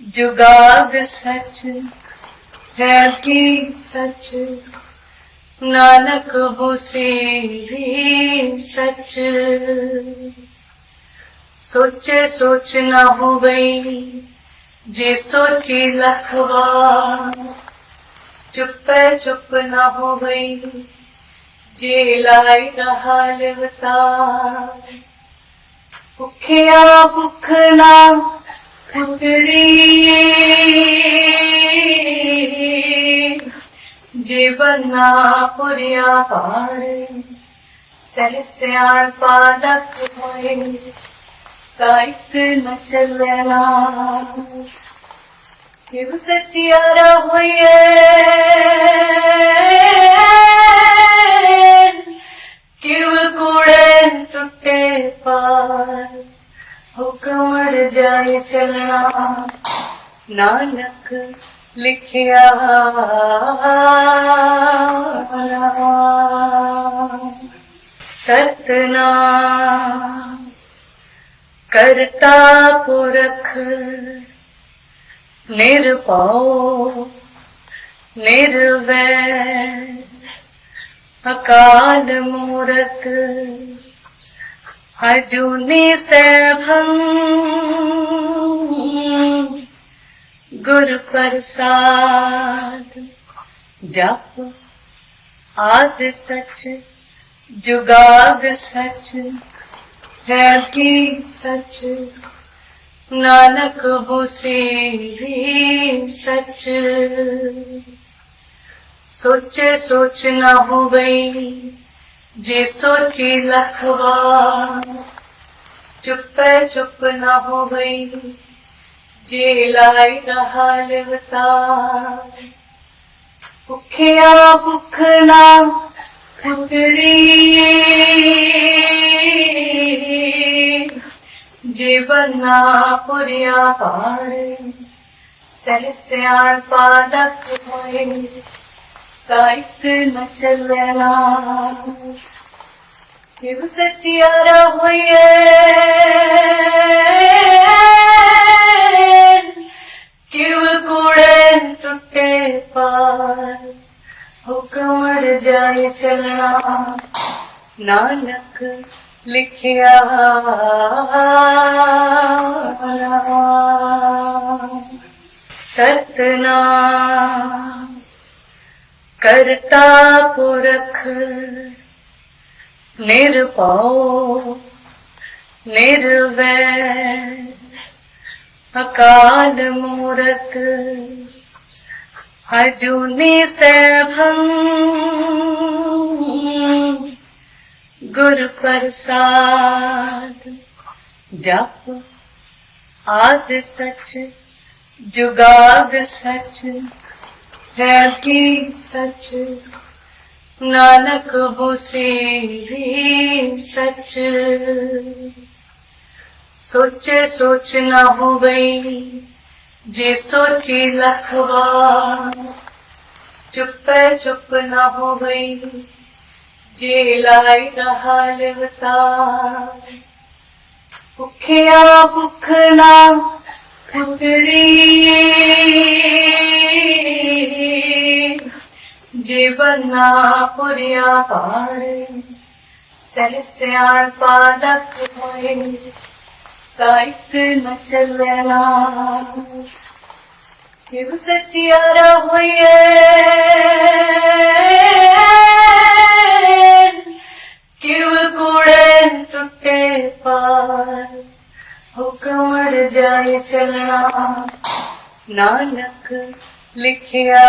ਜੁਗਾਦ ਸਚ ਹੈ ਕੀ ਸਚ, ਨਾਨਕ ਹੋਸੀ ਵੀ ਸਚ। ਸੋਚੇ ਸੋਚ ਨਾ ਹੋਵਈ, ਜੇ ਸੋਚੀ ਲਖਵਾ ਚੁੱਪੇ ਚੁੱਪ ਨਾ ਹੋ ਗਈ ਜੇ ਲਾਈ ਰਹਾ ਲਵਤਾਰ ਭੁਖਿਆ ਭੁਖ ਨਾ ਉਤਰੀ ਜੀਵਨਾ ਪੁਰਿਆ ਪਾਰੇ ਸਹਿ ਸਿਆਣ ਪਾਲਕ ਹੋਏ ਤਾਇਕ ਨ ਚੱਲਣਾ। ਕਿਵ ਸਚਿਆਰਾ ਹੋਈਏ? ਜਾਏ ਚੱਲਣਾ। ਨਾਨਕ ਲਿਖਿਆ ਸਤਨਾਮ ਕਰਤਾ ਪੁਰਖ ਨਿਰਭਉ ਨਿਰਵੈਰ ਅਕਾਲ ਮੂਰਤ ਅਜੂਨੀ ਸੈਭੰ ਗੁਰ ਪ੍ਰਸਾਦ ਜਪ ਆਦ ਸਚ ਜੁਗਾਦ ਸਚ ਹੈ ਕੀ ਸਚ ਨਾਨਕ ਹੋਸੀ ਸਚ ਸੋਚੇ ਸੋਚ ਨਾ ਹੋਵਈ ਜੇ ਸੋਚੀ ਲਖਵਾ ਚੁੱਪੇ ਚੁੱਪ ਨਾ ਹੋਵਈ, ਜੇ ਲਾਈ ਰਹਾ ਲਵਤਾਰ। ਭੁਖਿਆ ਭੁਖ ਨਾ ਉਤਰੀ ਜੀਵਨਾ ਪੁਰਿਆ ਪਾਰੇ, ਸਹਿ ਸਿਆਣ ਪਾਲਕ ਹੋਏ। ਤਾਇਕ ਨ ਚੱਲਣਾ। ਕਿਵ ਸਚਿਆਰਾ ਹੋਈਏ ਕਿਵ ਕੂੜੇ ਟੁੱਟੇ ਪਾਰ? ਹੁਕਮ ਜਾਏ ਚੱਲਣਾ। ਨਾਨਕ ਲਿਖਿਆ ਸਤਨਾਮ। ਕਰਤਾ ਪੁਰਖ। ਨਿਰਭਉ, ਨਿਰਵੈਰ, ਅਕਾਲ ਮੂਰਤ। ਅਜੂਨੀ ਸੈਭੰ ਗੁਰ ਪ੍ਰਸਾਦ ਜਪ ਆਦ ਸਚ, ਜੁਗਾਦ ਸਚ। ਹੈ ਕੀ ਸਚ। ਨਾਨਕ ਹੋਸੀ ਵੀ ਸਚ। ਸੋਚੇ ਸੋਚ ਨਾ ਹੋਵਈ ਜੇ ਸੋਚੀ ਲਖਵਾ ਚੁੱਪੇ ਚੁੱਪ ਨਾ ਹੋਵਈ ਜੇ ਲਾਈ ਰਹਾ ਲਵਤਾਰ ਭੁਖਿਆ ਭੁਖ ਨਾ ਉਤਰੀ ਜੀਵਨਾ ਪੁਰਿਆ ਪਾਰੇ, ਸਹਿ ਸਿਆਣ ਪਾਲਕ ਹੋਏ ਤਾਇਕ ਨ ਚੱਲਣਾ। ਕਿਵ ਸਚਿਆਰਾ ਹੋਈਏ ਕਿਵ ਕੂੜੇ ਟੁੱਟੇ ਪਾਰ? ਹੁਕਮ ਜਾਏ ਚੱਲਣਾ। ਨਾਨਕ ਲਿਖਿਆ